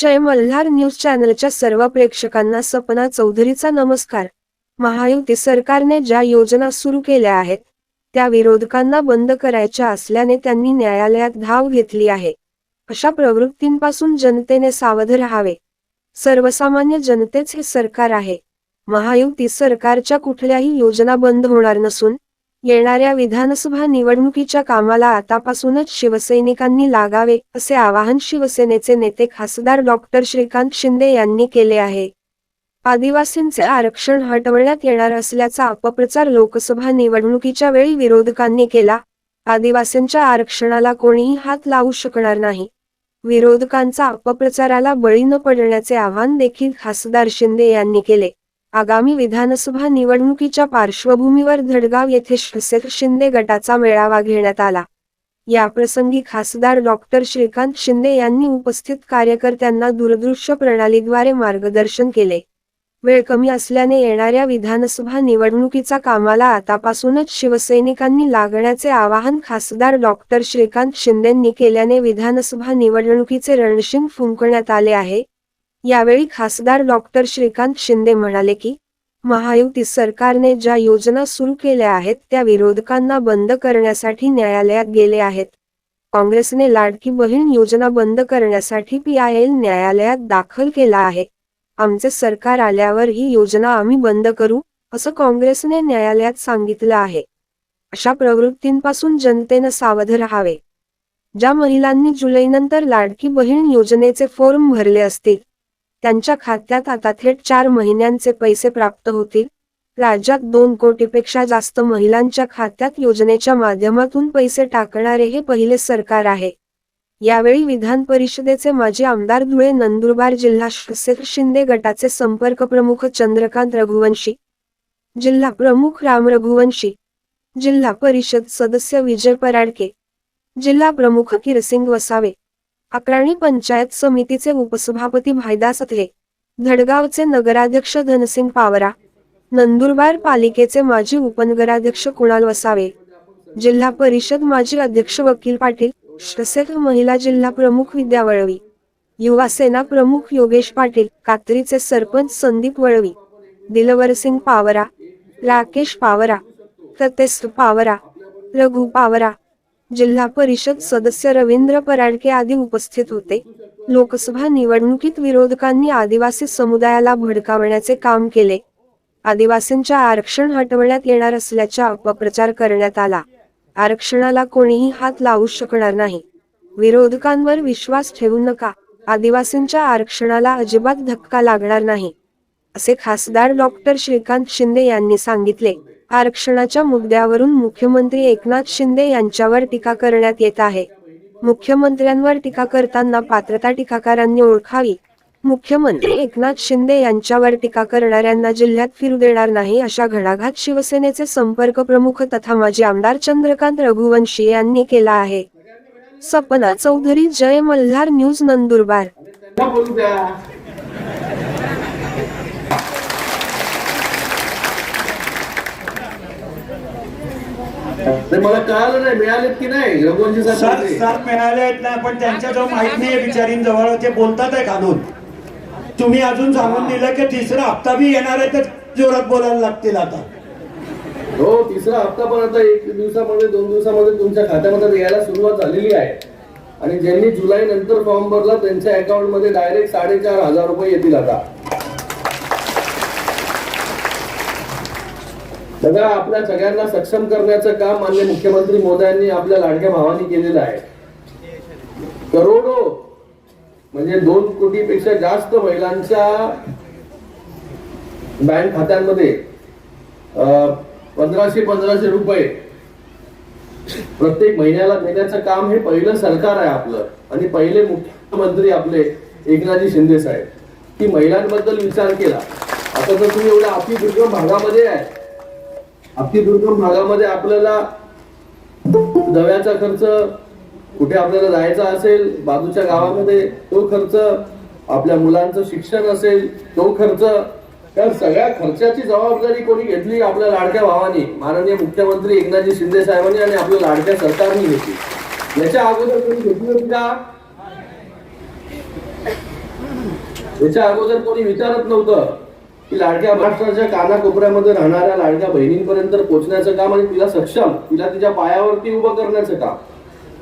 जय Malhar news चॅनलच्या सर्व प्रेक्षकांना सपना चौधरीचा नमस्कार. महायुती सरकारने ज्या योजना सुरू केल्या आहेत त्या विरोधकांना बंद करायच्या असल्याने त्यांनी न्यायालयात धाव घेतली आहे. अशा प्रवृत्तींपासून जनतेने सावध राहावे. सर्वसामान्य जनतेच हे सरकार आहे. महायुती सरकारच्या कुठल्याही योजना बंद होणार नसून येणाऱ्या विधानसभा निवडणुकीच्या कामाला आतापासूनच शिवसैनिकांनी लागावे असे आवाहन शिवसेनेचे नेते खासदार डॉक्टर श्रीकांत शिंदे यांनी केले आहे. आदिवासींचे आरक्षण हटवण्यात येणार असल्याचा अपप्रचार लोकसभा निवडणुकीच्या वेळी विरोधकांनी केला. आदिवासींच्या आरक्षणाला कोणीही हात लावू शकणार नाही. विरोधकांचा अपप्रचाराला बळी न पडण्याचे आवाहन देखील खासदार शिंदे यांनी केले. आगामी विधानसभा निवडणुकीच्या पार्श्वभूमीवर धडगाव येथे शिवसेना शिंदे गटाचा मेळावा घेण्यात आला. याप्रसंगी खासदार डॉक्टर श्रीकांत शिंदे यांनी उपस्थित कार्यकर्त्यांना दूरदृश्य प्रणालीद्वारे मार्गदर्शन केले. वेळ कमी असल्याने येणाऱ्या विधानसभा निवडणुकीचा कामाला आतापासूनच शिवसैनिकांनी लागण्याचे आवाहन खासदार डॉक्टर श्रीकांत शिंदेंनी केल्याने विधानसभा निवडणुकीचे रणशिंग फुंकण्यात आले आहे. यावेळी खासदार डॉक्टर श्रीकांत शिंदे म्हणाले की महायुती सरकारने ज्या योजना सुरू केल्या आहेत त्या विरोधकांना बंद करण्यासाठी न्यायालयात गेले आहेत. काँग्रेसने लाडकी बहीण योजना बंद करण्यासाठी पीआयएल न्यायालयात दाखल केला आहे. आमचे सरकार आल्यावर ही योजना आम्ही बंद करू असं काँग्रेसने न्यायालयात सांगितलं आहे. अशा प्रवृत्तींपासून जनतेनं सावध राहावे. ज्या महिलांनी जुलैनंतर लाडकी बहीण योजनेचे फॉर्म भरले असतील त्यांच्या खात्यात आता थेट चार महिन्यांचे पैसे प्राप्त होतील. राज्यात दोन कोटीपेक्षा जास्त महिलांच्या खात्यात योजनेच्या माध्यमातून पैसे टाकणारे हे पहिले सरकार आहे. यावेळी विधान परिषदेचे माजी आमदार धुळे नंदुरबार जिल्हा शिवसेना शिंदे गटाचे संपर्क प्रमुख चंद्रकांत रघुवंशी जिल्हा प्रमुख राम रघुवंशी जिल्हा परिषद सदस्य विजय पराडके जिल्हा प्रमुख किरसिंग वसावे अक्राणी पंचायत समितीचे उपसभापती भाईदास अथले धडगावचे नगराध्यक्ष धनसिंग पावरा नंदुरबार पालिकेचे माजी उपनगराध्यक्ष कुणाल वसावे जिल्हा परिषद माजी अध्यक्ष वकील पाटील शिवसेना महिला जिल्हा प्रमुख विद्या वळवी युवा सेना प्रमुख योगेश पाटील कात्रीचे सरपंच संदीप वळवी दिलवरसिंग पावरा राकेश पावरा सतेश पावरा रघु पावरा जिल्हा परिषद सदस्य रवींद्र पराडके आदी उपस्थित होते. लोकसभा निवडणुकीत विरोधकांनी आदिवासी समुदायाला भडकावण्याचे काम केले. आदिवासींच्या आरक्षण हटवण्यात येणार असल्याचा अपप्रचार करण्यात आला. आरक्षणाला कोणीही हात लावू शकणार नाही. विरोधकांवर विश्वास ठेवू नका. आदिवासींच्या आरक्षणाला अजिबात धक्का लागणार नाही. असे खासदार डॉक्टर श्रीकांत शिंदे यांनी सांगितले. आरक्षणाच्या मुद्द्यावरून मुख्यमंत्री एकनाथ शिंदे यांच्यावर टीका करण्यात येत आहे. मुख्यमंत्र्यांवर टीका करताना पात्रता टीकाकारांनी ओळखावी. मुख्यमंत्री एकनाथ शिंदे यांच्यावर टीका करणाऱ्यांना जिल्ह्यात फिरू देणार नाही अशा घणाघात शिवसेनेचे संपर्क प्रमुख तथा माजी आमदार चंद्रकांत रघुवंशी यांनी केला आहे. सपना चौधरी जय मल्हार न्यूज नंदुरबार. ते मला कळालं नाही मिळालेत की नाही रघुवंशी सर साहेब सर मिळाले आहेत ना पण त्यांच्या जवळ माहीत नाहीये बिचारींजवळ ते बोलतात आहे खालून तुम्ही अजून सांगून दिलं की तिसरा हप्ता बी येणार आहे तर जोरात बोलायला लागतील आता. हो तिसरा हप्ता पण आता एक दिवसामध्ये दोन दिवसामध्ये तुमच्या खात्यामध्ये यायला सुरुवात झालेली आहे. आणि ज्यांनी जुलै नंतर फॉर्म भरला त्यांच्या अकाउंटमध्ये डायरेक्ट साडेचार हजार रुपये येतील आता. बघा आपल्या सगळ्यांना सक्षम करण्याचं काम माननीय मुख्यमंत्री मोदयांनी आपल्या लाडक्या भावांनी केलेलं आहे. करोडो म्हणजे दोन कोटीपेक्षा जास्त महिलांच्या बँक खात्यांमध्ये पंधराशे पंधराशे रुपये. प्रत्येक महिन्याला देण्याचं काम हे पहिलं सरकार आहे आपलं. आणि पहिले मुख्यमंत्री आपले एकनाथजी शिंदे साहेब. की महिलांबद्दल विचार केला. आता जर तुम्ही एवढ्या अतिदुर्गम भागामध्ये आहे. अगदी दुर्गम भागामध्ये आपल्याला दव्याचा खर्च कुठे आपल्याला जायचा असेल बाजूच्या गावामध्ये तो खर्च आपल्या मुलांचं शिक्षण असेल तो खर्च त्या सगळ्या खर्चाची जबाबदारी कोणी घेतली आपल्या लाडक्या भावानी? माननीय मुख्यमंत्री एकनाथजी शिंदे साहेबांनी आणि आपल्या लाडक्या सरकारने घेतली. याच्या अगोदर कोणी घेतली होती का? याच्या अगोदर कोणी विचारत नव्हतं. की लाडक्या महाराष्ट्राच्या कानाकोपऱ्यामध्ये राहणाऱ्या लाडक्या बहिणींपर्यंत पोहोचण्याचं काम आणि तिला सक्षम तिला तिच्या पायावरती उभं करण्याचं काम.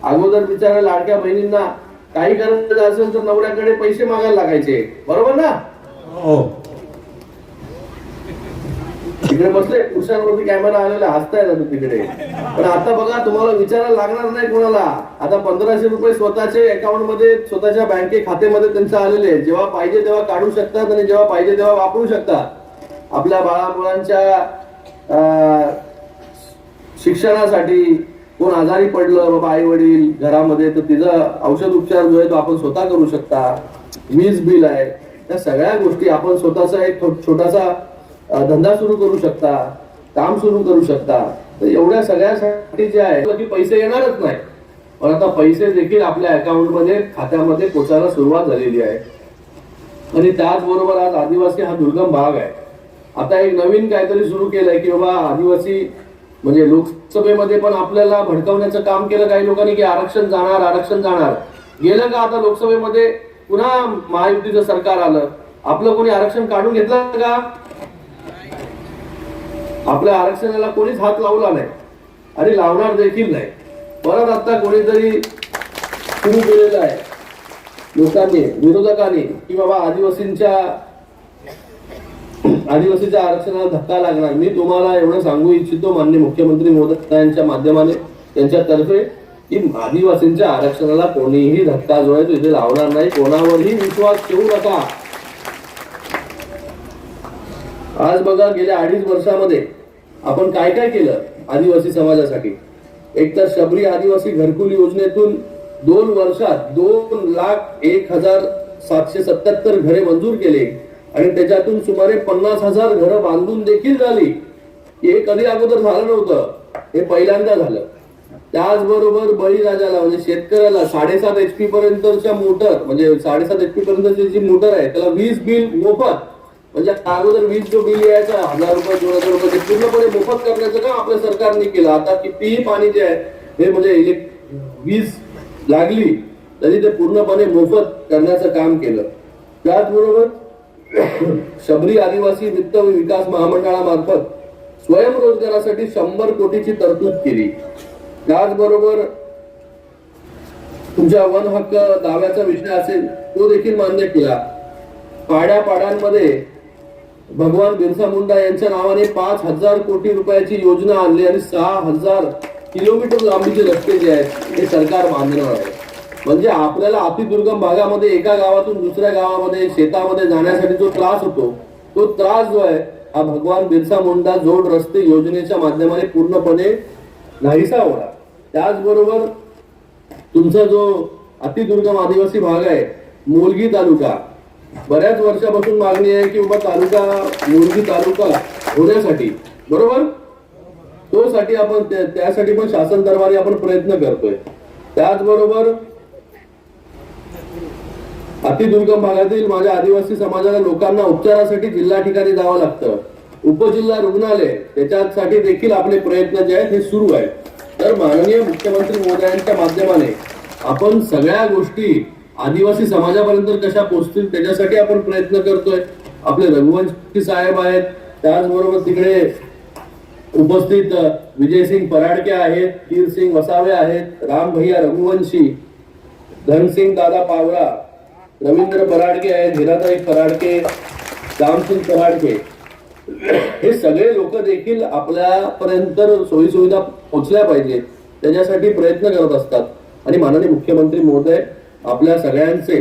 अगोदर बिचाऱ्या लाडक्या बहिणींना काही करायचं असेल तर नवऱ्याकडे पैसे मागायला लागायचे. बरोबर ना? हो. तिकडे बसले पुरुषांवरती कॅमेरा आलेला हसताय आता तिकडे. पण आता बघा तुम्हाला विचारायला लागणार नाही कोणाला. आता पंधराशे रुपये स्वतःचे अकाउंटमध्ये स्वतःच्या बँके खात्यामध्ये त्यांचे आलेले जेव्हा पाहिजे तेव्हा काढू शकतात आणि जेव्हा पाहिजे तेव्हा वापरू शकतात. आपल्या बाळा मुलांच्या शिक्षणासाठी कोण आजारी पडलं बाबा आई वडील घरामध्ये तर तिचा औषध उपचार जो आहे तो आपण स्वतः करू शकता. वीज बिल आहे. त्या सगळ्या गोष्टी आपण स्वतःचा एक छोटासा धंदा सुरू करू शकता काम सुरू करू शकता. तर एवढ्या सगळ्यासाठी जे आहे की पैसे येणारच नाही पण आता पैसे देखील आपल्या अकाउंटमध्ये खात्यामध्ये पोचायला सुरुवात झालेली आहे. आणि त्याचबरोबर आज आदिवासी हा दुर्गम भाग आहे. आता एक नवीन काहीतरी सुरू केलंय की बाबा आदिवासी म्हणजे लोकसभेमध्ये पण आपल्याला भडकवण्याचं काम केलं काही लोकांनी की आरक्षण जाणार आरक्षण जाणार. गेलं का आता लोकसभेमध्ये? पुन्हा महायुतीचं सरकार आलं. आपलं कोणी आरक्षण काढून घेतलं का? आपल्या आरक्षणाला कोणीच हात लावला नाही आणि लावणार देखील नाही. परत आता कोणीतरी सुरू केलेलं आहे. लोकांनी विरोधकांनी की बाबा आदिवासींच्या आदिवासीच्या आरक्षणाला धक्का लागणार. मी तुम्हाला एवढं सांगू इच्छितो माननीय मुख्यमंत्री महोदयांच्या माध्यमाने त्यांच्यातर्फे की आदिवासींच्या आरक्षणाला कोणीही धक्का जो आहे तो इथे लावणार नाही. कोणावरही विश्वास ठेवू नका. आज बघा गेल्या अडीच वर्षामध्ये आपण काय काय केलं आदिवासी समाजासाठी? एक तर शबरी आदिवासी घरकुल योजनेतून दोन वर्षात दोन लाख एक हजार सातशे सत्याहत्तर घरे मंजूर केले आणि त्याच्यातून सुमारे पन्नास हजार घरं बांधून देखील झाली. हे कधी अगोदर झालं नव्हतं हे पहिल्यांदा झालं. त्याचबरोबर बळीराजाला म्हणजे शेतकऱ्याला साडेसात एच पी पर्यंतच्या मोटर म्हणजे साडेसात एच पी पर्यंतची जी मोटर आहे त्याला वीज बिल मोफत म्हणजे अगोदर वीज जो बिल यायचा हजार रुपये दोन हजार रुपये ते पूर्णपणे मोफत करण्याचं काम आपल्या सरकारने केलं. आता कितीही पाणी जे आहे हे म्हणजे वीज लागली तरी ते पूर्णपणे मोफत करण्याचं काम केलं. त्याचबरोबर शबरी आदिवासी वित्त विकास महामंडळामार्फत स्वयंरोजगारासाठी शंभर कोटीची तरतूद केली. त्याचबरोबर तुमच्या वन हक्क दाव्याचा विषय असेल तो देखील मान्य केला. पाड्या पाड्यांमध्ये भगवान बिरसा मुंडा यांच्या नावाने पाच हजार कोटी रुपयाची योजना आणली आणि सहा हजार किलोमीटर लांबीचे रस्ते जे आहेत हे सरकार बांधणार आहे. म्हणजे आपल्याला अतिदुर्गम भागामध्ये एका गावातून दुसऱ्या गावामध्ये शेतामध्ये जाण्यासाठी जो त्रास होतो तो त्रास जो आहे हा भगवान बिरसा मुंडा जोड रस्ते योजनेच्या माध्यमाने पूर्णपणे नाहीसा होणार. त्याचबरोबर तुमचा जो अतिदुर्गम आदिवासी भाग आहे मोलगी तालुका बऱ्याच वर्षापासून मागणी आहे की बाबा तालुका मुरगी तालुका होण्यासाठी बरोबर? तो साठी आपण त्यासाठी पण शासन दरबारी आपण प्रयत्न करतोय. त्याचबरोबर अतिदुर्गम भागातील माझ्या आदिवासी समाजाला लोकांना उपचारासाठी जिल्हा ठिकाणी जावं लागतं. उपजिल्हा रुग्णालय त्याच्यासाठी देखील आपले प्रयत्न जे आहेत हे सुरू आहेत. तर माननीय मुख्यमंत्री महोदयांच्या माध्यमाने आपण सगळ्या गोष्टी आदिवासी समाजापर्यंत कशा पोहोचतील त्याच्यासाठी आपण प्रयत्न करतोय. आपले रघुवंशी साहेब आहेत. त्याचबरोबर तिकडे उपस्थित विजयसिंग पराडके आहेत तीरसिंग वसावे आहेत राम भैया रघुवंशी धनसिंग दादा पावरा रवींद्र पराडके आहेत हिराताई पराडके रामसिंग पराडके. हे सगळे लोक देखील आपल्यापर्यंत सोयी सुविधा पोहोचल्या पाहिजे त्याच्यासाठी प्रयत्न करत असतात. आणि माननीय मुख्यमंत्री महोदय आपल्या सगळ्यांचे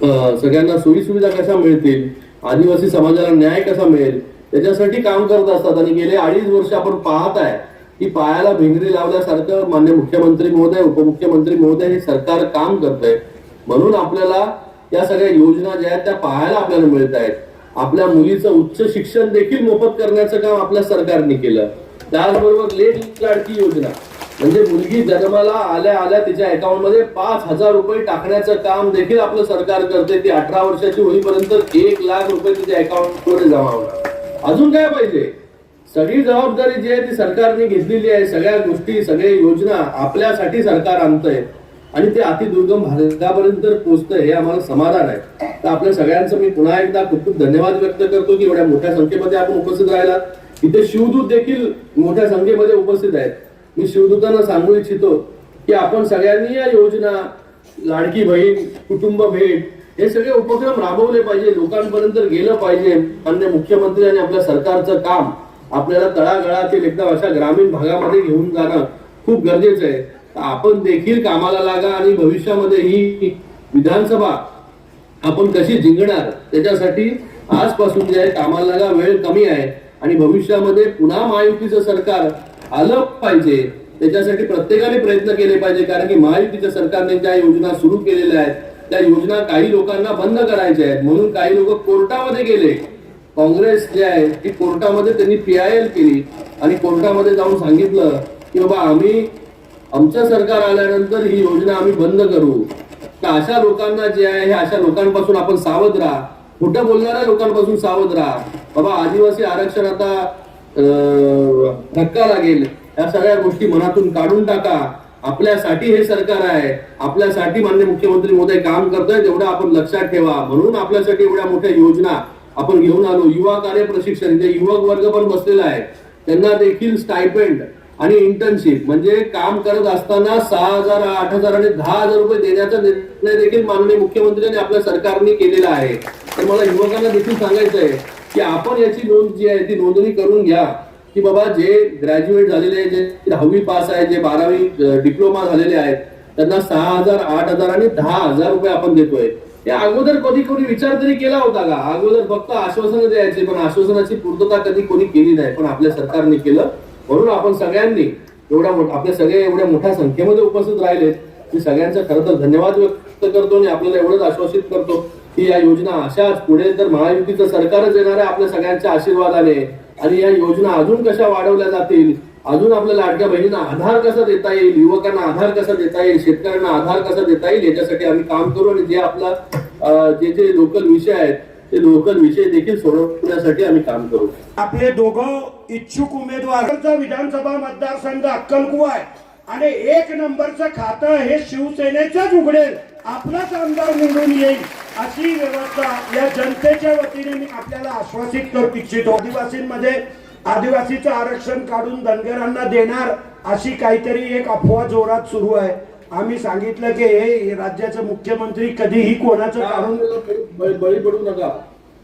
सगळ्यांना सोयीसुविधा कशा मिळतील? आदिवासी समाजाला न्याय कसा मिळेल? त्याच्यासाठी काम करत असतात आणि गेले अडीच वर्ष आपण पाहत आहे की पायाला भिंगरी लावल्यासारखं मान्य मुख्यमंत्री महोदय उपमुख्यमंत्री महोदय हे सरकार काम करतंय. म्हणून आपल्याला या सगळ्या योजना ज्या आहेत त्या पाहायला आपल्याला मिळत आहेत. आपल्या मुलीचं उच्च शिक्षण देखील मोफत करण्याचं काम आपल्या सरकारने केलं. त्याचबरोबर लेट लाडकी योजना. म्हणजे मुलगी जन्माला आल्या आल्या तिच्या अकाउंटमध्ये पाच हजार रुपये टाकण्याचं काम देखील आपलं सरकार करते. ती अठरा वर्षाची होईपर्यंत एक लाख रुपये तिच्या अकाउंटमध्ये जमा होणार. अजून काय पाहिजे? सगळी जबाबदारी जी आहे ती सरकारने घेतलेली आहे. सगळ्या गोष्टी सगळे योजना आपल्यासाठी सरकार आणतंय. आणि ते अतिदुर्गम भागापर्यंत पोहोचतंय हे आम्हाला समाधान आहे. तर आपल्या सगळ्यांचं मी पुन्हा एकदा खूप खूप धन्यवाद व्यक्त करतो की एवढ्या मोठ्या संख्येमध्ये आपण उपस्थित राहिला इथे शिवदूत देखील मोठ्या संख्येमध्ये उपस्थित आहेत. मी शिवदूतांना सांगू इच्छितो की आपण सगळ्यांनी या योजना लाडकी बहीण कुटुंब भेट हे सगळे उपक्रम राबवले पाहिजे लोकांपर्यंत गेलं पाहिजे. अन्य मुख्यमंत्री आणि आपल्या सरकारचं काम आपल्याला तळागळातील एकदम अशा ग्रामीण भागामध्ये घेऊन जाणं खूप गरजेचं आहे. आपण देखील कामाला लागा आणि भविष्यामध्ये ही विधानसभा आपण कशी जिंकणार त्याच्यासाठी आजपासून जे आहे कामाला लागा वेळ कमी आहे आणि भविष्यामध्ये पुन्हा महायुतीचं सरकार आलं पाहिजे. त्याच्यासाठी प्रत्येकाने प्रयत्न केले पाहिजे कारण की महायुतीच्या सरकारने ज्या योजना सुरू केलेल्या आहेत त्या योजना काही लोकांना बंद करायच्या आहेत. म्हणून काही लोक कोर्टामध्ये गेले. काँग्रेस जे आहे ती कोर्टामध्ये त्यांनी पीआयएल केली आणि कोर्टामध्ये जाऊन सांगितलं की बाबा आम्ही आमचं सरकार आल्यानंतर ही योजना आम्ही बंद करू. तर अशा लोकांना जे आहे हे अशा लोकांपासून आपण सावध राहा. खोटं बोलणाऱ्या लोकांपासून सावध राहा. बाबा आदिवासी आरक्षण आता धक्का लागेल. या सगळ्या गोष्टी मनातून काढून टाका. आपल्यासाठी हे सरकार आहे. आपल्यासाठी मान्य मुख्यमंत्री मोदी काम करतोय तेवढं आपण लक्षात ठेवा. म्हणून आपल्यासाठी एवढ्या मोठ्या योजना आपण घेऊन आलो. युवा कार्य प्रशिक्षण जे युवक वर्ग पण बसलेला आहे. त्यांना देखील स्टायपेंड आणि इंटर्नशिप म्हणजे काम करत असताना सहा हजार आठ हजार आणि दहा हजार रुपये देण्याचा निर्णय देखील माननीय मुख्यमंत्र्यांनी आपल्या सरकारने केलेला आहे. तर मला युवकांना देखील सांगायचं आहे की आपण याची नोंद जी आहे ती नोंदणी करून घ्या. की बाबा जे ग्रॅज्युएट झालेले जे दहावी पास आहे जे बारावी डिप्लोमा झालेले आहेत त्यांना सहा हजार आठ हजार आणि दहा हजार रुपये आपण देतोय. या अगोदर कधी कोणी विचार तरी केला होता का? अगोदर फक्त आश्वासनं द्यायचे पण आश्वासनाची पूर्तता कधी कोणी केली नाही पण आपल्या सरकारने केलं. म्हणून आपण सगळ्यांनी एवढ्या मोठ- आपल्या सगळे एवढ्या मोठ्या संख्येमध्ये उपस्थित राहिले. मी सगळ्यांचा खरं तर धन्यवाद व्यक्त करतो आणि आपल्याला एवढंच आश्वासित करतो. की या योजना अशाच पुढे तर महायुतीचं सरकारच येणार आहे आपल्या सगळ्यांच्या आशीर्वादाने आणि या योजना अजून कशा वाढवल्या जातील अजून आपल्या लाडक्या बहिणींना आधार कसा देता येईल युवकांना आधार कसा देता येईल शेतकऱ्यांना आधार कसा देता येईल याच्यासाठी आम्ही काम करू आणि जे आपला जे जे लोकल विषय आहेत ते लोकल विषय देखील सोडवण्यासाठी आम्ही काम करू. आपले दोघं इच्छुक उमेदवार. विधानसभा मतदारसंघ अक्कलकुवा आहे. आणि एक नंबरचं खातं हे शिवसेनेचंच उघडेल. आपलाच आमदार निवडून येईल. अशी व्यवस्था या जनतेच्या वतीने मी आपल्याला आश्वासित करू इच्छितो. आदिवासींमध्ये आदिवासीचं आरक्षण काढून धनगरांना देणार अशी काहीतरी एक अफवा जोरात सुरू आहे. आम्ही सांगितलं की हे राज्याचे मुख्यमंत्री कधीही कोणाचं काढून बळी पडू नका.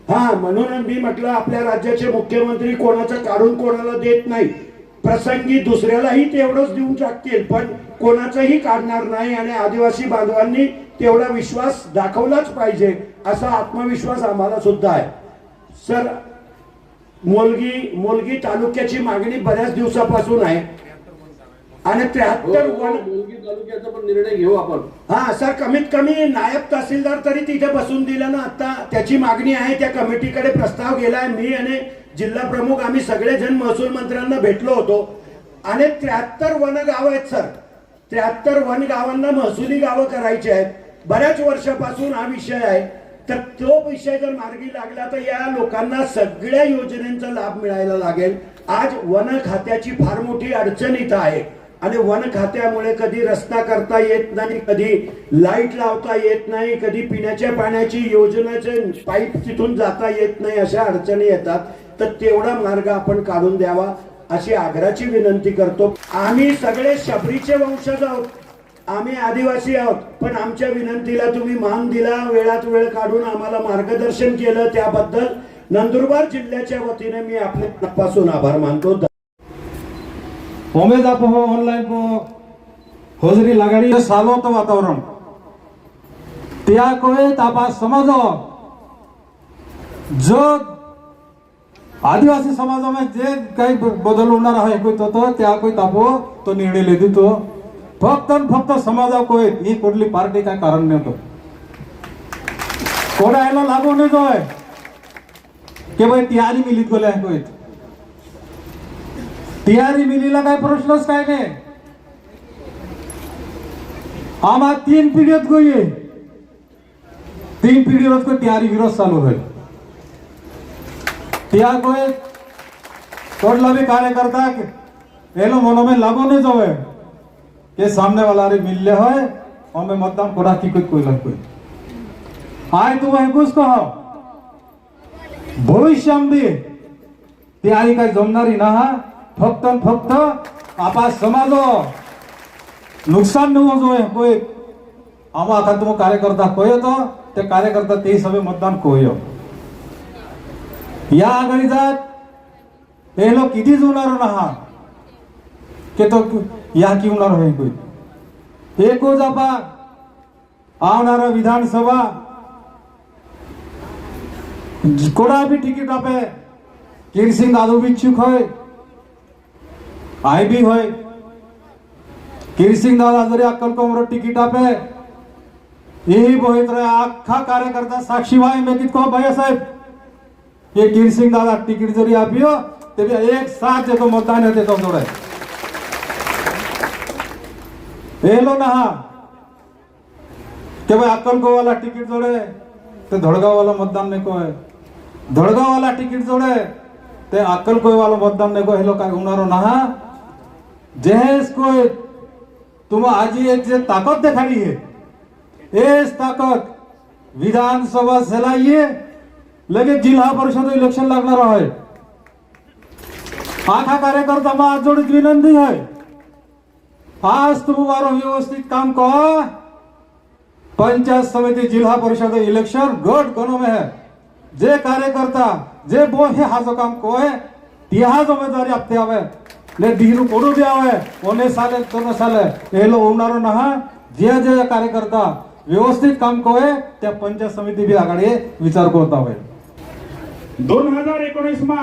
हा म्हणून मी म्हटलं आपल्या राज्याचे मुख्यमंत्री कोणाचं काढून कोणाला देत नाही. प्रसंगी दुसऱ्यालाही तेवढंच देऊन टाकतील पण कोणाचंही काढणार नाही. आणि आदिवासी बांधवांनी तेवढा विश्वास दाखवलाच पाहिजे असा आत्मविश्वास आम्हाला सुद्धा आहे. सर मोलगी मोलगी तालुक्याची मागणी बऱ्याच दिवसापासून आहे. आणि हो, त्र्याहत्तर हो, वन मुलगी तालुक्याचा पण निर्णय घेऊ आपण. हा सर कमीत कमी नायब तहसीलदार तरी तिथे बसून दिला ना. आता त्याची मागणी आहे त्या कमिटीकडे प्रस्ताव गेलाय. मी आणि जिल्हा प्रमुख आम्ही सगळेजण महसूल मंत्र्यांना भेटलो होतो. आणि त्र्याहत्तर वन गाव आहेत सर. त्र्याहत्तर वन गावांना महसुली गावं करायची आहेत. बऱ्याच वर्षापासून हा विषय आहे. तर तो विषय जर मार्गी लागला तर या लोकांना सगळ्या योजनेचा लाभ मिळायला लागेल. आज वन खात्याची फार मोठी अडचण इथं आहे. आणि वन खात्यामुळे कधी रस्ता करता येत नाही कधी लाइट लावता येत नाही कधी पिण्याच्या पाण्याची योजनाचे पाईप तिथून जाता येत नाही अशा अडचणी येतात. तर तेवढा मार्ग आपण काढून द्यावा अशी आग्राची विनंती करतो. आम्ही सगळे शबरीचे वंशज आहोत. आम्ही आदिवासी आहोत पण आमच्या विनंतीला तुम्ही मान दिला वेळात वेळ काढून आम्हाला मार्गदर्शन केलं त्याबद्दल. नंदुरबार जिल्ह्याच्या वतीने मी आपले पासून आभार मानतो. उमेद आप हो ऑनलाइन को हो. होजरी लगाडी. सालो तो वातावरण. त्या कोय आपा समाज. जो आदिवासी समाजामध्ये जे काही बदल होणार आहे तो त्या कोय तापो तो निर्णय ले तो फक्त फक्त समाजा कोय ही कुठली पार्टी काय कारण नव्हतं. कोणा याला लागू नाही जोय. की भाई तिहारी मिलीत गोल्या कोय तिहारी मिलीला काय प्रश्नच काय नाही. आम्हा तीन पिढीत गोये तीन पिढीवर को तिहारी विरोध चालू होईल. तिहार गोय कोणला बी कार्यकर्ता एलो मनो में लागो नाही जावे के सामने वाला रे मिलले होय और मैं मतदान कोड़ा की कुछ कोई कोई। आए तू वही कुछ कहो भविष्य भी तयारी काय जमणारी ना फक्त फक्त आपा समाजो। नुकसान नको हो जो कोई। आम्हा आता तुम कार्यकर्ता कोय तो ते कार्यकर्ता ते सगळे मतदान कोयो। या आघाडीचा ते लोक किती जुणार ना કેતો યા ઉનારો હે કોઈ એકો જ આપા આવનારા વિધાનસભા કોડા બી ટિકિટ આપે કિરસિંહ દાદુ ઈચ્છુક હોય આઈ બી હોય કિરસિંહ દાદા જરી અક્કલ કોમરો ટિકિટ આપે એહી બોહિત રહે આખા કાર્યકર્તા સાક્ષી ભાઈ મેં કીધું ભાઈ સાહેબ એ કિરસિંહ દાદા ટિકિટ જરી આપ્યો તે એક સાથ જે તો મતદાન હતો તો જોડાય येलो ना हा. ते भाई अक्कलकोवाला तिकीट जोडे? ते धडगाववाला मतदान नाही कोय धडगाववाला तिकीट जोडे? ते अक्कलकोवाला मतदान नाही कोय हे लोक होणार ना हा? जेहेस कोय तुम आजी एक जे ताकत देखाडी है. एस ताकत विधानसभा सलाइए लगे जिल्हा परिषद इलेक्शन लागणार आहे. आखा कार्यकर्ता आज जोडीत विनंती आहे. आज तुम्ही वारं व्यवस्थित काम कर. पंचायत समिति जिल्हा परिषद इलेक्शन गट गणो में है जे कार्यकर्ता जे बो हे हाजो काम को है तिहा जिम्मेदारी आपते आवे ने दीनु कोडू भी आवे ओने साले दोन साले हे लो होणारो ना जे जे कार्यकर्ता व्यवस्थित काम को है त्या पंचायत समिती बी आघाडी विचार करत आवे दोन हजार एकोणीस मा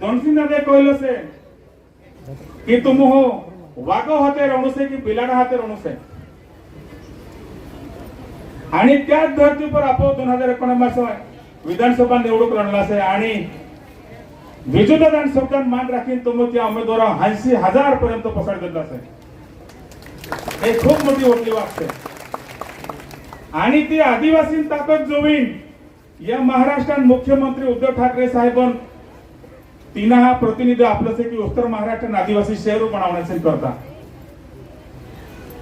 दोनसी नदे कहलो से कि तुम हो वागो होते रणुसे की बिलाडा हाते रणुसे आणि त्याच धर्तीवर आपण दोन हजार एकोणीस विधानसभा निवडणूक लढला आहे. आणि विजयदान शब्दात मान राखीन तुम्ही त्या उमेदवार ऐंशी हजार पर्यंत पसंत देत असे हे खूप मोठी ओटली वागते आणि ती आदिवासी ताकद जोवीन या महाराष्ट्रात मुख्यमंत्री उद्धव ठाकरे साहेबांना तिनं हा प्रतिनिधी आपलं की उत्तर महाराष्ट्र आदिवासी शहर बनवण्याचे करता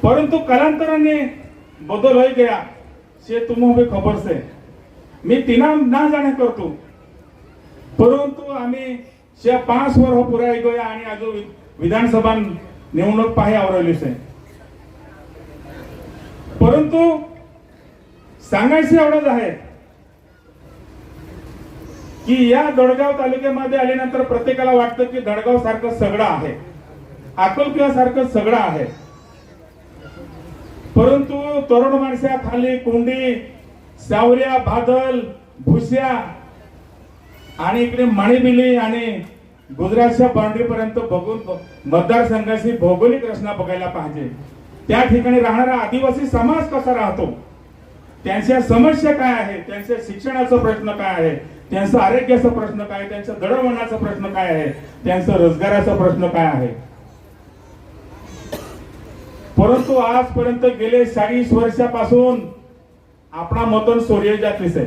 परंतु कालांतराने बदल होई गया से तुम्हें भी खबर से मी तिना ना जाणे करतो. परंतु आम्ही शे पाच वर हो पुरा गया आणि अजून विधानसभा निवडणूक पाहे आवरली से परंतु सांगायचं एवढंच आहे की या दडगाव तालुक्यामध्ये आल्यानंतर प्रत्येकाला वाटतं की दडगाव सारखं सगळं आहे. अकोलकिया सारखं सगळं आहे. परंतु तरुण माणसा खाली कोंडी सावऱ्या बादल भुस्या आणि इकडे मणिबिली आणि गुजरातच्या बाउंड्री पर्यंत बघून मतदारसंघाची भौगोलिक रचना बघायला पाहिजे. त्या ठिकाणी राहणारा आदिवासी समाज कसा राहतो? त्यांच्या समस्या काय आहे त्यांच्या शिक्षणाचा प्रश्न काय आहे? त्यांचा आरोग्याचा प्रश्न काय त्यांचा दडवणाचा प्रश्न काय आहे? त्यांचा रोजगाराचा प्रश्न काय आहे? परंतु आजपर्यंत गेले चाळीस वर्षापासून आपला मतन सोर्य जातीस आहे.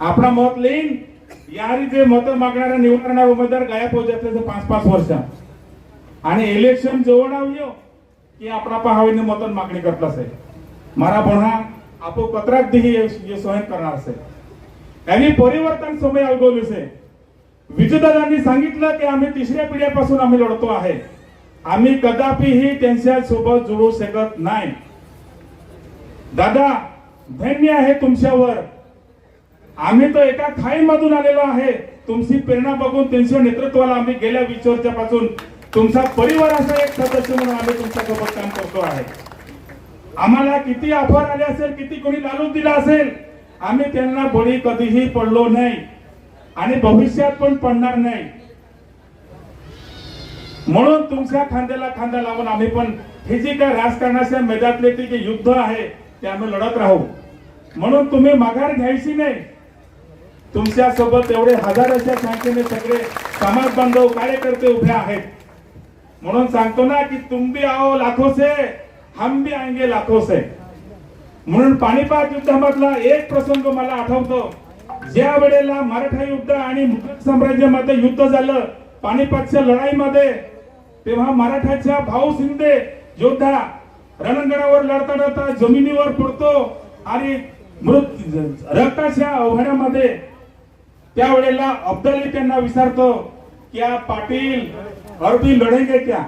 आपला मत लेईन यारी जे मत मागणारा निवडणारा उमेदवार गायब होत जातले पाच पाच वर्ष. आणि इलेक्शन जवळ आव की आपला पहावीने मतन मागणी करतलाच आहे. मला म्हणा आपो पत्रात देखील स्वयं करणार असेल. यांनी परिवर्तन समय अवगवले विजयदादांनी सांगितलं की आम्ही तिसऱ्या पिढ्यापासून आम्ही लढतो आहे. आम्ही कदापिही त्यांच्यासोबत जुळू शकत नाही. दादा धन्य आहे तुमच्यावर. आम्ही तर एका खाईमधून आलेलो आहे. तुमची प्रेरणा बघून त्यांच्या नेतृत्वाला आम्ही गेल्या वीस वर्षापासून तुमचा परिवाराचा एक सदस्य म्हणून आम्ही तुमच्यासोबत काम करतो आहे. आम्हाला किती ऑफर आले असेल किती कोणी लालूच दिला असेल आम्ही त्यांना बळी कधीही पडलो नाही आणि भविष्यात पण पडणार नाही. म्हणून तुमच्या खांद्याला खांदा लावून आम्ही पण हे जे काय राजकारणाच्या मैदानातले ते जे युद्ध आहे ते आम्ही लढत राहू. म्हणून तुम्ही माघार घ्यायची नाही. तुमच्यासोबत एवढे हजाराच्या संख्येने सगळे समाज बांधव कार्यकर्ते उभे आहेत. म्हणून सांगतो ना की तुम भी आओ लाखो से हम भी आएंगे लाखो से. म्हणून पाणीपात युद्धामधला एक प्रसंग मला आठवतो. ज्या वेळेला मराठा युद्ध आणि मुघल साम्राज्यामध्ये युद्ध झालं पानिपतच्या लढाईमध्ये तेव्हा मराठाच्या भाऊ शिंदे योद्धा रणांगणावर लढता लढता जमिनीवर पडतो आणि मृत रक्ताच्या आव्हानामध्ये त्यावेळेला अब्दाली त्यांना विचारतो क्या पाटील अर्धी लढेंगे क्या?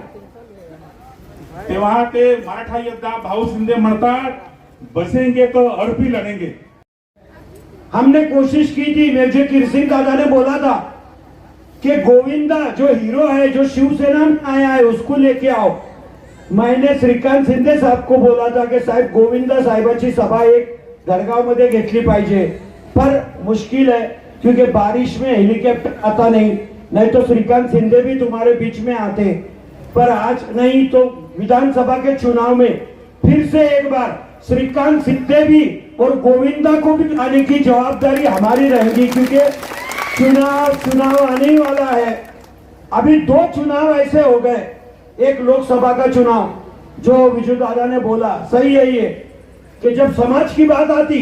तेव्हा ते मराठा योद्धा भाऊ शिंदे म्हणतात बसेंगे तो और भी लड़ेंगे। हमने कोशिश की थी मुझे किरसिंग दादा ने बोला था कि गोविंदा जो हीरो है, जो शिवसेना में आया है, उसको लेके आओ। मैंने श्रीकांत शिंदे साहब को बोला था कि साहेब, गोविंदा साहेबाची सभा एक धडगाव मध्ये घेतली पाहिजे पर मुश्किल है, क्योंकि बारिश में हेलीकॉप्टर आता नहीं नहीं तो श्रीकांत शिंदे भी तुम्हारे बीच में आते। पर आज नहीं तो विधानसभा के चुनाव में फिर से एक बार श्रीकांत सिद्धे भी और गोविंदा को भी आने की जवाबदारी हमारी रहेगी, क्योंकि चुनाव चुनाव आने ही वाला है। अभी दो चुनाव ऐसे हो गए। एक लोकसभा का चुनाव, जो विजू दादा ने बोला, सही है ये, कि जब समाज की बात आती,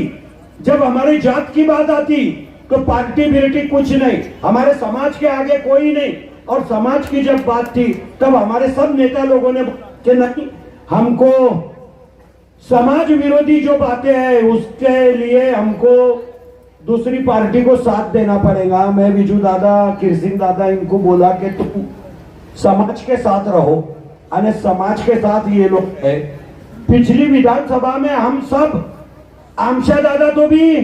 जब हमारी जात की बात आती तो पार्टी बिरटी कुछ नहीं। हमारे समाज के आगे कोई नहीं। और समाज की जब बात थी, तब हमारे सब नेता लोगों ने कि नहीं, हमको समाज विरोधी जो बातें हैं, उसके लिए हमको दूसरी पार्टी को साथ देना पड़ेगा। मैं विजू दादा किरसिंग दादा इनको बोला कि तुम समाज के साथ रहो અને समाज के साथ ये लोग है। पिछली विधानसभा में हम सब, आमशा दादा तो भी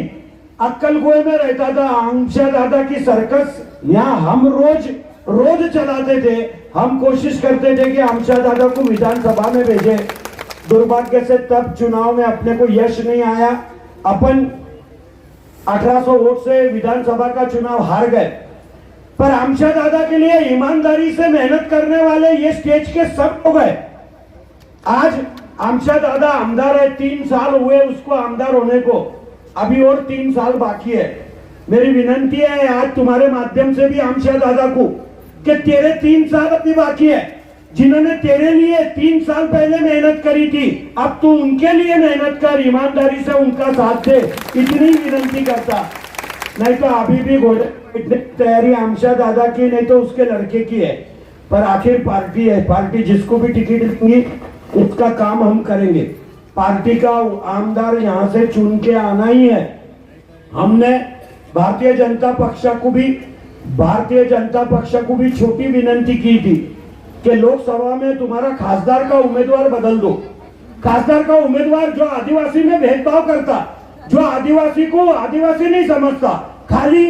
अक्कल कुएँ में रहता था। आमशा दादा की सर्कस यहाँ हम रोज रोज चलाते थे। हम कोशिश करते थे कि आमशा दादा को विधानसभा में भेजे। दुर्भाग्य से तब चुनाव में अपने को यश नहीं आया। अपन 1800 वोट से विधानसभा का चुनाव हार गए। पर आमशा दादा के लिए ईमानदारी से मेहनत करने वाले ये स्टेज के सब हो गए। आज आमशा दादा आमदार है, तीन साल हुए उसको आमदार होने को। अभी और तीन साल बाकी है। मेरी विनंती है, आज तुम्हारे माध्यम से भी आमशा दादा को कि तेरे तीन साल अभी बाकी है। जिन्होंने तेरे लिए तीन साल पहले मेहनत करी थी, अब तू उनके लिए मेहनत कर, ईमानदारी से उनका साथ दे। इतनी विनंती करता। नहीं तो अभी भी घोड़े तैयारी आमशा दादा की, नहीं तो उसके लड़के की है। पर आखिर पार्टी है, पार्टी जिसको भी टिकट देंगी, उसका काम हम करेंगे। पार्टी का आमदार यहाँ से चुन के आना ही है। हमने भारतीय जनता पक्ष को भी, भारतीय जनता पक्ष को भी छोटी विनंती की थी। कि लोकसभा में तुम्हारा खासदार का उम्मीदवार बदल दो। खासदार का उम्मीदवार जो आदिवासी में भेदभाव करता, जो आदिवासी को आदिवासी नहीं समझता, खाली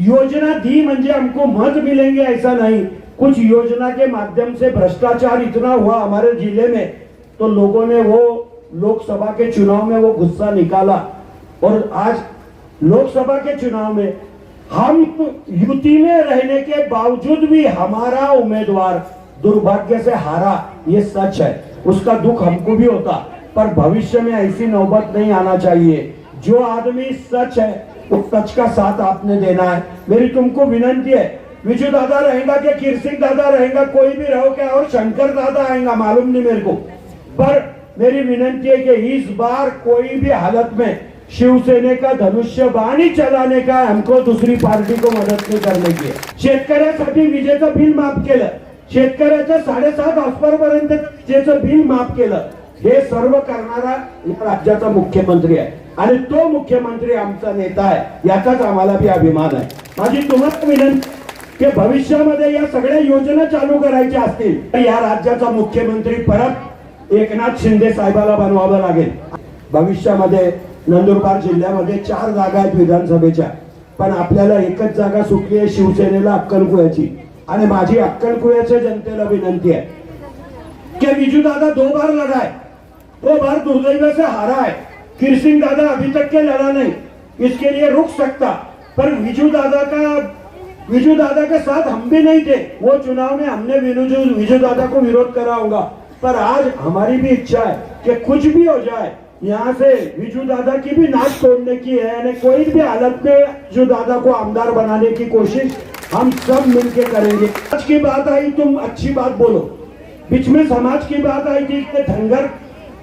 योजना दी म्हणजे हमको मत मिलेंगे ऐसा नहीं। कुछ योजना के माध्यम से भ्रष्टाचार इतना हुआ हमारे ज़िले में तो लोगों ने वो लोकसभा के चुनाव में वो गुस्सा निकाला। और आज लोकसभा के चुनाव में हम युति में रहने के बावजूद भी हमारा उम्मीदवार दुर्भाग्य से हारा, ये सच है। उसका दुख हमको भी होता, पर भविष्य में ऐसी नौबत नहीं आना चाहिए। जो आदमी सच है, वो सच का साथ आपने देना है। मेरी तुमको विनंती है, विजू दादा रहेगा कि किरसिंग दादा रहेगा, कोई भी रहो क्या और शंकर दादा आएगा, मालूम नहीं मेरे को। पर मेरी विनंती है कि इस बार कोई भी हालत में शिवसेने का धनुष्य बाणी चलाने का हमको दुसरी पार्टी को मदत नहीं करने की आहे. शेतकऱ्यासाठी विजेचं बिल माफ़ केलं शेतकऱ्याच्या साडेसात हॉस्पर पर्यंत बिल माफ केलं. हे सर्व करणारा या राज्याचा मुख्यमंत्री आहे. आणि तो मुख्यमंत्री आमचा नेता आहे. याचाच आम्हाला बी अभिमान आहे. माझी तुम्हाला विनंती की भविष्यामध्ये या सगळ्या योजना चालू करायच्या असतील तर या राज्याचा मुख्यमंत्री परत एकनाथ शिंदे साहेबाला बनवावं लागेल. भविष्यामध्ये नंदुरबार जिल्ह्यामध्ये चार जागा आहेत विधानसभेच्या. पण आपल्याला एकच जागा सुटली आहे शिवसेनेला अक्कलकुयाची आणि माझी अक्कलकुयाच्या जनतेला विनंती आहे. कि विजू दादा दो बार लड़ा है दो बार दुर्दैव से हारा है किरसिंग दादा अभी तक के लड़ा नहीं. इसके लिए रुक सकता. पर विजू दादा का विजू दादा के साथ हम भी नहीं थे. वो चुनाव में हमने विजू दादा को विरोध करा होगा. पर आज हमारी भी इच्छा है कि कुछ भी हो जाए, यहाँ से विजू दादा की भी नाच तोड़ने की है कोई भी हालत में विजू दादा को आमदार बनाने की कोशिश हम सब मिलके करेंगे। आज की बात आई, तुम अच्छी बात बोलो। बीच में समाज की बात आई थी धनगर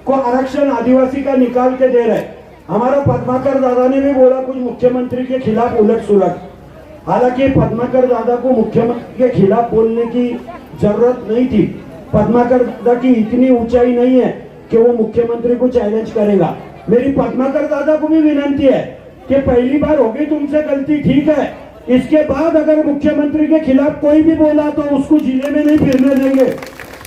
को आरक्षण आदिवासी का निकाल के दे रहे हमारा पद्माकर दादा ने भी बोला, कुछ मुख्यमंत्री के खिलाफ उलट सुलट। हालाँकि पद्माकर दादा को मुख्यमंत्री के खिलाफ बोलने की ज़रूरत नहीं थी। पद्माकर दादा की इतनी ऊंचाई नहीं है कि वो मुख्यमंत्री को चैलेंज करेगा। मेरी पद्माकर दादा को भी विनंती है कि पहली बार होगी तुमसे गलती, ठीक है? इसके बाद अगर मुख्यमंत्री के खिलाफ कोई भी बोला तो उसको जिले में नहीं फिरने देंगे।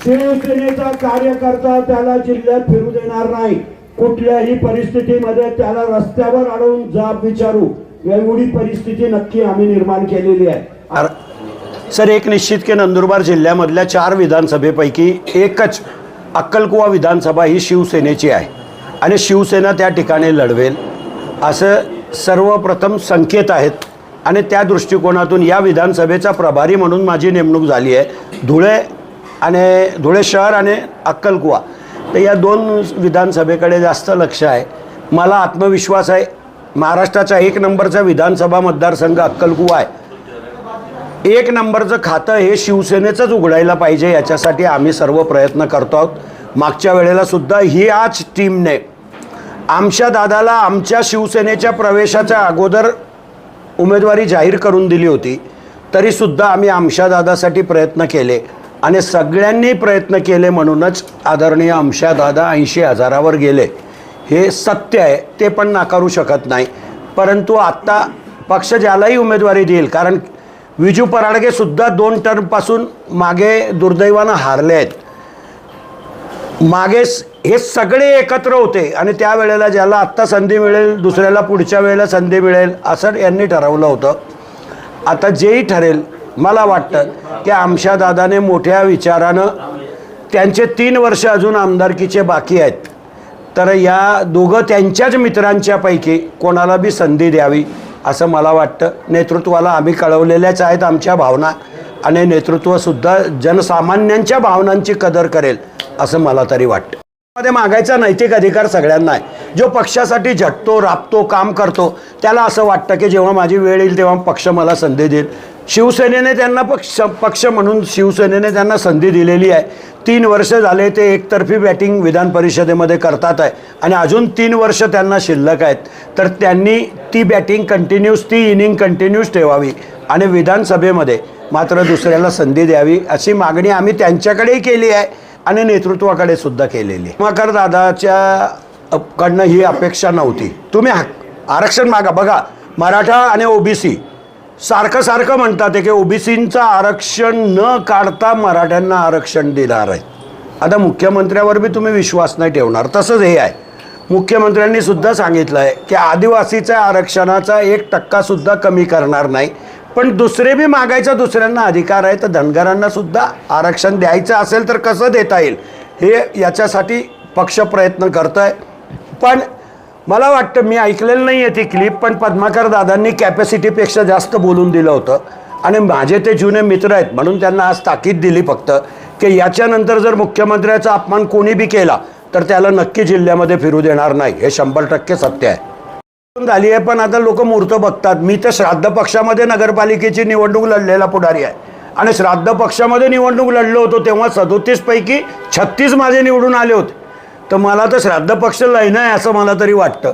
शिवसेनेचा कार्यकर्ता त्याला जिल्ह्यात फिरू देणार नाही कुठल्याही परिस्थितीमध्ये त्याला रस्त्यावर अडवून जाब विचारू एवढी परिस्थिती नक्की आम्ही निर्माण केलेली आहे. सर एक निश्चित की नंदुरबार जिल्ह्यामधल्या चार विधानसभेपैकी एकच अक्कलकुवा विधानसभा ही शिवसेनेची आहे आणि शिवसेना त्या ठिकाणी लढवेल. असं सर्वप्रथम संकेत आहेत आणि त्या दृष्टिकोनातून या विधानसभेचा प्रभारी म्हणून माझी नेमणूक झाली आहे. धुळे आणि धुळे शहर आणि अक्कलकुवा. तर या दोन विधानसभेकडे जास्त लक्ष आहे. मला आत्मविश्वास आहे. महाराष्ट्राचा एक नंबरचा विधानसभा मतदारसंघ अक्कलकुवा आहे. एक नंबरचं खातं हे शिवसेनेचंच उघडायला पाहिजे याच्यासाठी आम्ही सर्व प्रयत्न करतो आहोत. मागच्या वेळेला सुद्धा ही आज टीमने आमच्या दादाला आमच्या शिवसेनेच्या प्रवेशाच्या अगोदर उमेदवारी जाहीर करून दिली होती तरीसुद्धा आम्ही आमच्या प्रयत्न केले आणि सगळ्यांनी प्रयत्न केले म्हणूनच आदरणीय अंशादादा ऐंशी हजारावर गेले. हे सत्य आहे ते पण नाकारू शकत नाही. परंतु आत्ता पक्ष ज्यालाही उमेदवारी देईल कारण विजू पराडगेसुद्धा दोन टर्मपासून मागे दुर्दैवानं हारले आहेत. मागेच हे सगळे एकत्र होते आणि त्यावेळेला ज्याला आत्ता संधी मिळेल दुसऱ्याला पुढच्या वेळेला संधी मिळेल असं यांनी ठरवलं होतं. आता जेही ठरेल मला वाटतं की आमच्या दादाने मोठ्या विचारानं त्यांचे तीन वर्ष अजून आमदारकीचे बाकी आहेत. तर या दोघं त्यांच्याच मित्रांच्यापैकी कोणाला बी संधी द्यावी असं मला वाटतं. नेतृत्वाला आम्ही कळवलेल्याच आहेत आमच्या भावना आणि नेतृत्वसुद्धा जनसामान्यांच्या भावनांची कदर करेल असं मला तरी वाटतं. मध्ये मागायचा नैतिक अधिकार सगळ्यांना आहे. जो पक्षासाठी झटतो राबतो काम करतो त्याला असं वाटतं की जेव्हा माझी वेळ येईल तेव्हा पक्ष मला संधी देईल. शिवसेनेने त्यांना पक्ष पक्ष म्हणून शिवसेनेने त्यांना संधी दिलेली आहे. तीन वर्ष झाले ते एकतर्फी बॅटिंग विधान परिषदेमध्ये करतात आहे. आणि अजून तीन वर्ष त्यांना शिल्लक आहेत. तर त्यांनी ती बॅटिंग कंटिन्यूस ती इनिंग कंटिन्यूस ठेवावी. आणि विधानसभेमध्ये मात्र दुसऱ्याला संधी द्यावी अशी मागणी आम्ही त्यांच्याकडेही केली आहे. आणि नेतृत्वाकडे सुद्धा केलेली. आहे दादाच्या कडनं ही अपेक्षा नव्हती. तुम्ही आरक्षण मागा. बघा मराठा आणि ओबीसी सारखं सारखं म्हणतात आहे की ओबीसींचं आरक्षण न काढता मराठ्यांना आरक्षण देणार आहे आता मुख्यमंत्र्यावर बी तुम्ही विश्वास नाही ठेवणार. तसंच हे आहे. मुख्यमंत्र्यांनी सुद्धा सांगितलं आहे की आदिवासीच्या आरक्षणाचा एक टक्कासुद्धा कमी करणार नाही. पण दुसरे बी मागायचा दुसऱ्यांना अधिकार आहे तर धनगरांना सुद्धा आरक्षण द्यायचं असेल तर कसं देता येईल? हे याच्यासाठी पक्ष प्रयत्न करत आहे पण मला वाटतं मी ऐकलेलं नाही आहे ती क्लिप पण पद्माकर दादांनी कॅपॅसिटीपेक्षा जास्त बोलून दिलं होतं. आणि माझे ते जुने मित्र आहेत म्हणून त्यांना आज ताकीद दिली फक्त की याच्यानंतर जर मुख्यमंत्र्याचा अपमान कोणी बी केला तर त्याला नक्की जिल्ह्यामध्ये फिरू देणार नाही. हे शंभर टक्के सत्य आहे. झाली आहे पण आता लोक मूर्त बघतात. मी तर श्राद्ध पक्षामध्ये नगरपालिकेची निवडणूक लढलेला पुढारी आहे. आणि श्राद्ध पक्षामध्ये निवडणूक लढलो होतो तेव्हा सदोतीसपैकी छत्तीस माझे निवडून आले होते. तर मला तर श्राद्ध पक्ष लयनं आहे असं मला तरी वाटतं.